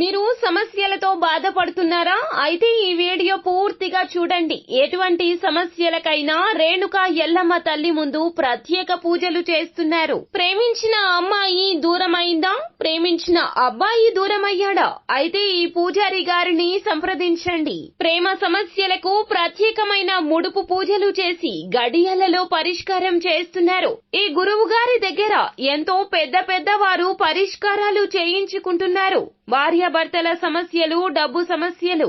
మీరు సమస్యలతో బాధపడుతున్నారా? అయితే ఈ వీడియో పూర్తిగా చూడండి. ఎటువంటి సమస్యలకైనా రేణుక ఎల్లమ్మ తల్లి ముందు ప్రత్యేక పూజలు చేస్తున్నారు. ప్రేమించిన అమ్మాయి దూరమైందా? ప్రేమించిన అబ్బాయి దూరమయ్యాడా? అయితే ఈ పూజారి గారిని సంప్రదించండి. ప్రేమ సమస్యలకు ప్రత్యేకమైన ముడుపు పూజలు చేసి గడియలలో పరిష్కారం చేస్తున్నారు. ఈ గురువు గారి దగ్గర ఎంతో పెద్ద పెద్ద వారు పరిష్కారాలు చేయించుకుంటున్నారు. భార్యాభర్తల సమస్యలు డబ్బు సమస్యలు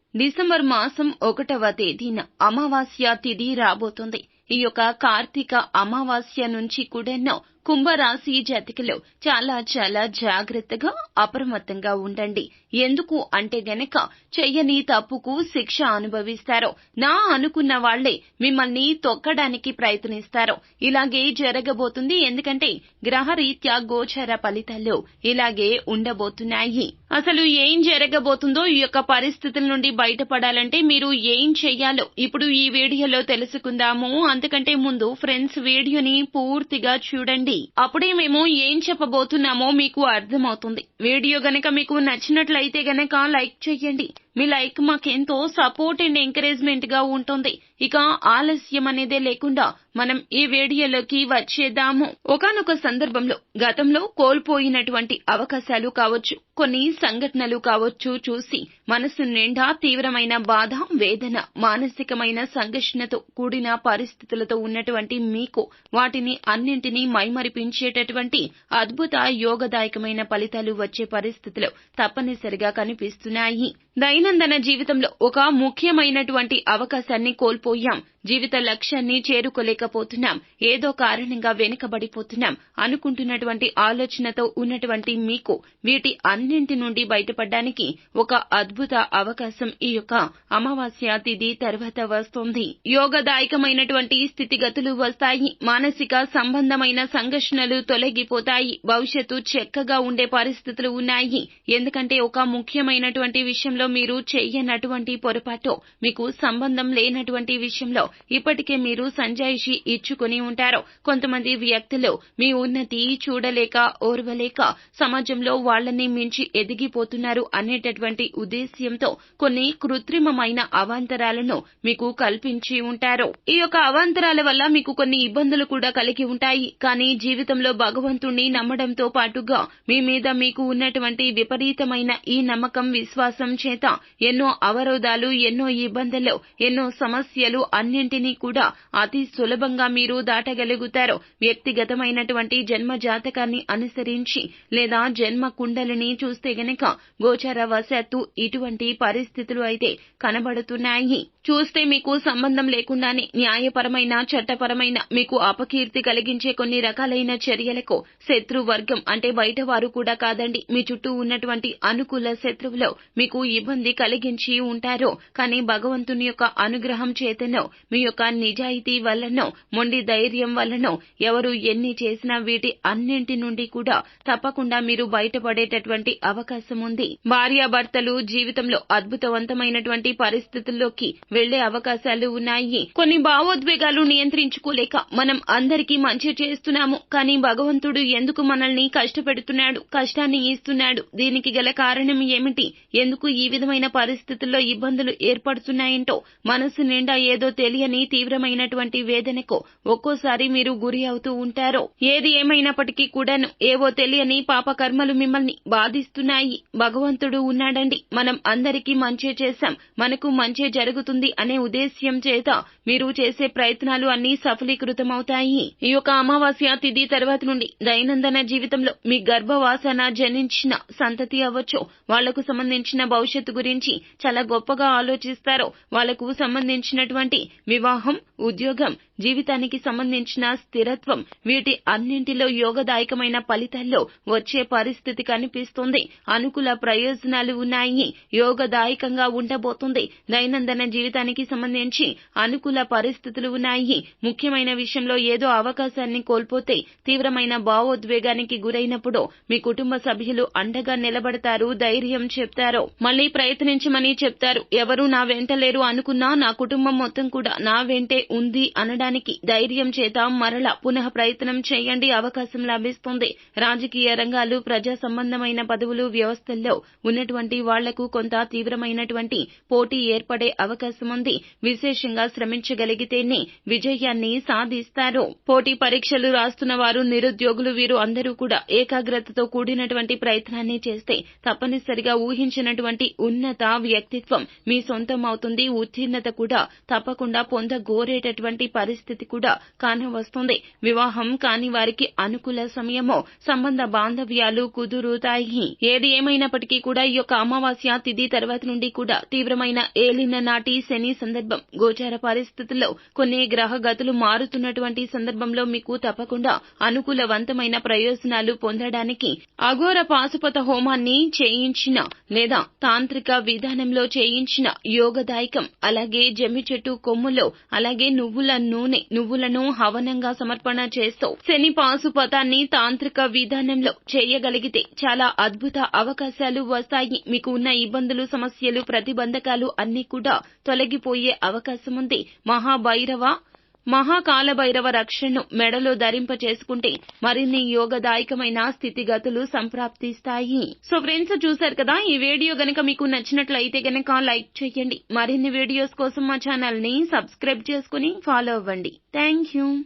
డిసెంబర్ మాసం ఒకటవ తేదీన అమావాస్య తిథి రాబోతుంది. ఈ యొక్క కార్తీక అమావాస్య నుంచి కూడాను కుంభరాశి జాతికలో చాలా చాలా జాగ్రత్తగా అప్రమత్తంగా ఉండండి. ఎందుకు అంటే గనక చెయ్యని తప్పుకు శిక్ష అనుభవిస్తారు నా అనుకున్న వాళ్ళే మిమ్మల్ని తొక్కడానికి ప్రయత్నిస్తారు. ఇలాగే జరగబోతుంది ఎందుకంటే గ్రహరీత్యా గోచర ఫలితాలు ఇలాగే ఉండబోతున్నాయి. అసలు ఏం జరగబోతుందో ఈ యొక్క పరిస్థితుల నుండి బయటపడాలంటే మీరు ఏం చెయ్యాలో ఇప్పుడు ఈ వీడియోలో తెలుసుకుందాము. అందుకంటే ముందు ఫ్రెండ్స్ వీడియోని పూర్తిగా చూడండి. అప్పుడే మేము ఏం చెప్పబోతున్నామో మీకు అర్థమవుతుంది. వీడియో గనక మీకు నచ్చినట్లయితే గనక లైక్ చేయండి. మీ లైక్ మాకెంతో సపోర్ట్ అండ్ ఎంకరేజ్మెంట్గా ఉంటుంది. ఇక ఆలస్యం అనేదే లేకుండా మనం ఈ వీడియోలోకి వచ్చేద్దాము. ఒకనొక సందర్భంలో గతంలో కోల్పోయినటువంటి అవకాశాలు కావచ్చు కొన్ని సంఘటనలు కావచ్చు చూసి మనసు నిండా తీవ్రమైన బాధ వేదన మానసికమైన సంఘర్షణతో కూడిన పరిస్థితులతో ఉన్నటువంటి మీకు వాటిని అన్నింటినీ మైమరిపించేటటువంటి అద్భుత యోగదాయకమైన ఫలితాలు వచ్చే పరిస్థితులు తప్పనిసరిగా కనిపిస్తున్నాయి. దైనందిన జీవితంలో ఒక ముఖ్యమైనటువంటి అవకాశాన్ని కోల్పోయాం. జీవిత లక్ష్యాన్ని చేరుకోలేకపోతున్నాం. ఏదో కారణంగా వెనుకబడిపోతున్నాం అనుకుంటున్నటువంటి ఆలోచనతో ఉన్నటువంటి మీకు వీటి అన్నింటి నుండి బయటపడడానికి ఒక అద్భుత అవకాశం ఈ యొక్క అమావాస్య తిథి తర్వాత వస్తుంది. యోగదాయకమైనటువంటి స్థితిగతులు వస్తాయి. మానసిక సంబంధమైన సంఘర్షణలు తొలగిపోతాయి. భవిష్యత్తు చక్కగా ఉండే పరిస్థితులు ఉన్నాయి. ఎందుకంటే ఒక ముఖ్యమైనటువంటి విషయంలో మీరు చెయ్యనటువంటి పొరపాటు మీకు సంబంధం లేనటువంటి విషయంలో ఇప్పటికే మీరు సంజాయిషి ఇచ్చుకుని ఉంటారు కొంతమంది వ్యక్తులు మీ ఉన్నతి చూడలేక ఓర్వలేక సమాజంలో వాళ్ళని మించి ఎదిగిపోతున్నారు అనేటటువంటి ఉద్దేశ్యంతో కొన్ని కృత్రిమమైన అవాంతరాలను మీకు కల్పించి ఉంటారు. ఈ యొక్క అవాంతరాల వల్ల మీకు కొన్ని ఇబ్బందులు కూడా కలిగి ఉంటాయి. కానీ జీవితంలో భగవంతుణ్ణి నమ్మడంతో పాటుగా మీ మీద మీకు ఉన్నటువంటి విపరీతమైన ఈ నమ్మకం విశ్వాసం చేత ఎన్నో అవరోధాలు ఎన్నో ఇబ్బందులు ఎన్నో సమస్యలు అన్నింటినీ కూడా అతి సులభంగా మీరు దాటగలుగుతారు. వ్యక్తిగతమైనటువంటి జన్మ జాతకాన్ని అనుసరించి లేదా జన్మ కుండలిని చూస్తే గనక గోచర వశాత్తు ఇటువంటి పరిస్థితులు అయితే కనబడుతున్నాయి. చూస్తే మీకు సంబంధం లేకుండానే న్యాయపరమైన చట్టపరమైన మీకు అపకీర్తి కలిగించే కొన్ని రకాలైన చర్యలకు శత్రువర్గం అంటే బయట వారు కూడా కాదండి. మీ చుట్టూ ఉన్నటువంటి అనుకూల శత్రువులు మీకు ఇబ్బంది కలిగించి ఉంటారు కానీ భగవంతుని యొక్క అనుగ్రహం చేతనో మీ యొక్క నిజాయితీ వల్లనో మొండి ధైర్యం వల్లనో ఎవరు ఎన్ని చేసినా వీటి అన్నింటి నుండి కూడా తప్పకుండా మీరు బయటపడేటటువంటి అవకాశం ఉంది. భార్యాభర్తలు జీవితంలో అద్భుతవంతమైనటువంటి పరిస్థితుల్లోకి వెళ్ళే అవకాశాలు ఉన్నాయి. కొన్ని భావోద్వేగాలు నియంత్రించుకోలేక మనం అందరికీ మంచి చేస్తున్నాము కానీ భగవంతుడు ఎందుకు మనల్ని కష్టపెడుతున్నాడు కష్టాన్ని ఇస్తున్నాడు దీనికి గల కారణం ఏమిటి? ఎందుకు ఈ విధమైన పరిస్థితుల్లో ఇబ్బందులు ఏర్పడుతున్నాయంటో మనసు నిండా ఏదో తెలియని తీవ్రమైనటువంటి వేదనకు ఒక్కోసారి మీరు గురి అవుతూ ఉంటారు. ఏది ఏమైనప్పటికీ కూడాను ఏవో తెలియని పాప కర్మలు మిమ్మల్ని బాధిస్తున్నాయి. భగవంతుడు ఉన్నాడండి. మనం అందరికీ మంచి చేశాం. మనకు మంచి జరుగుతుంది అనే ఉద్దేశ్యం చేత మీరు చేసే ప్రయత్నాలు అన్ని సఫలీకృతమవుతాయి. ఈ యొక్క అమావాస్య తిథి తర్వాత నుండి దైనందిన జీవితంలో మీ గర్భవాసన జనించిన సంతతి అవ్వచ్చు. వాళ్ళకు సంబంధించిన భవిష్యత్తు గురించి చాలా గొప్పగా ఆలోచిస్తారు వాళ్ళకు సంబంధించినటువంటి వివాహం ఉద్యోగం జీవితానికి సంబంధించిన స్థిరత్వం వీటి అన్నింటిలో యోగదాయకమైన ఫలితాల్లో వచ్చే పరిస్థితి కనిపిస్తుంది. అనుకూల ప్రయోజనాలు ఉన్నాయి. యోగదాయకంగా ఉండబోతుంది. దైనందిన జీవితానికి సంబంధించి అనుకూల పరిస్థితులు ఉన్నాయి. ముఖ్యమైన విషయంలో ఏదో అవకాశాన్ని కోల్పోతే తీవ్రమైన భావోద్వేగానికి గురైనప్పుడు మీ కుటుంబ సభ్యులు అండగా నిలబడతారు ధైర్యం చెప్తారు. మళ్ళీ ప్రయత్నించమని చెప్తారు. ఎవరు నా వెంట లేరు అనుకున్నా నా కుటుంబం మొత్తం కూడా నా వెంటే ఉంది అనడానికి ధైర్యం చేత మరల పునః ప్రయత్నం చేయండి అవకాశం లభిస్తుంది. రాజకీయ రంగాలు ప్రజా సంబంధమైన పదవులు వ్యవస్థల్లో ఉన్నటువంటి వాళ్ళకు కొంత తీవ్రమైనటువంటి పోటీ ఏర్పడే అవకాశం ఉంది. విశేషంగా శ్రమించగలిగితేనే విజయాన్ని సాధిస్తారు. పోటీ పరీక్షలు రాస్తున్న వారు నిరుద్యోగులు వీరు అందరూ కూడా ఏకాగ్రతతో కూడినటువంటి ప్రయత్నాన్ని చేస్తే తప్పనిసరిగా ఊహించినటువంటి ఉన్నత వ్యక్తిత్వం మీ సొంతం అవుతుంది ఉత్తీర్ణత కూడా తప్పకుండా పొందగోరేటటువంటి పరిస్థితి కూడా కానవస్తుంది వివాహం కాని వారికి అనుకూల సమయమో సంబంధ బాంధవ్యాలు కుదురుతాయి. ఏది ఏమైనప్పటికీ కూడా ఈ యొక్క అమావాస్య తిథి తర్వాత నుండి కూడా తీవ్రమైన ఏలిన నాటి శని సందర్భం గోచార పరిస్థితుల్లో కొన్ని గ్రహ గతులు మారుతున్నటువంటి సందర్భంలో మీకు తప్పకుండా అనుకూలవంతమైన ప్రయోజనాలు పొందడానికి అఘోర పాశుపత హోమాన్ని చేయించిన లేదా తాంత్రిక విధానంలో చేయించిన యోగదాయకం అలాగే జమ్మి చెట్టు కొమ్ములో అలాగే నువ్వుల నూనె నువ్వులను హవనంగా సమర్పణ చేస్తూ శని పాశుపతాన్ని తాంత్రిక విధానంలో చేయగలిగితే చాలా అద్భుత అవకాశాలు వస్తాయి. మీకు ఉన్న ఇబ్బందులు సమస్యలు ప్రతిబంధకాలు అన్ని కూడా తొలగిపోయే అవకాశం ఉంది మహాభైరవ మహాకాలభైరవ రక్షణను మెడలో ధరింప చేసుకుంటే మరిన్ని యోగదాయకమైన స్థితిగతులు సంప్రాప్తిస్తాయి. సో ఫ్రెండ్స్ చూశారు కదా? ఈ వీడియో గనక మీకు నచ్చినట్లయితే గనక లైక్ చేయండి. మరిన్ని వీడియోస్ కోసం మా ఛానల్ని సబ్స్క్రైబ్ చేసుకుని ఫాలో అవ్వండి. Thank you.